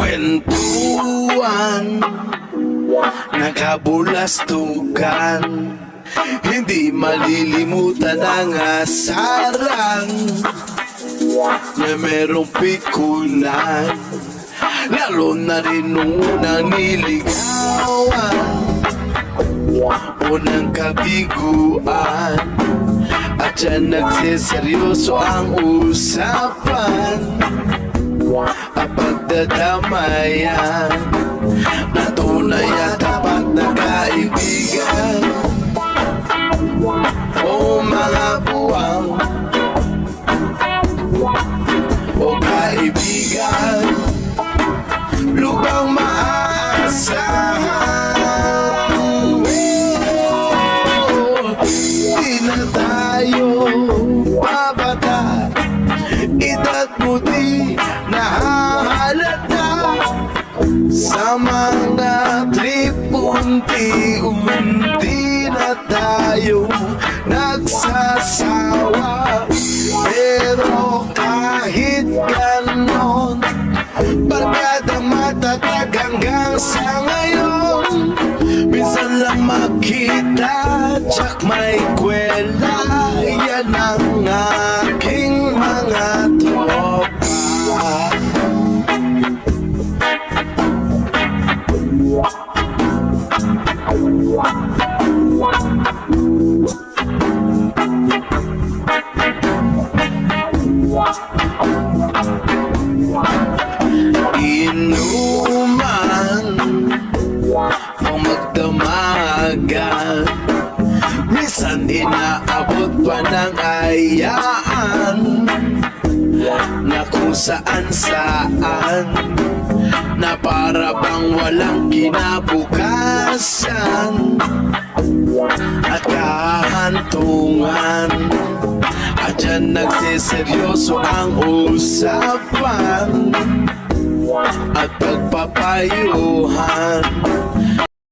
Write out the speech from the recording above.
Kwentuhan Nakabulastugan Hindi malilimutan ang asarang Na merong pikulan. Lalo na rin nung unang niligawan Unang kabiguan. At dyan nagsiseryoso ang usapan pagdadamayan Na tunay at tapat na kaibigan. O mga buwang. O kaibigan. Lubang maaasahan Di na tayo babata. Edad mo Sa mga trip Unti-unti na tayo nagsasawa. Pero kahit ganon Barkadang matatag hanggang sa ngayon. Minsan lang makita Tsak may kwela Yan ang aking mga O magdamagan Minsan inaabot pa ng ayaan. Na kung saan saan. Na para bang walang kinabukasan. At kahantungan. At dyan nagsiseryoso ang usapan. At pagpapayuhan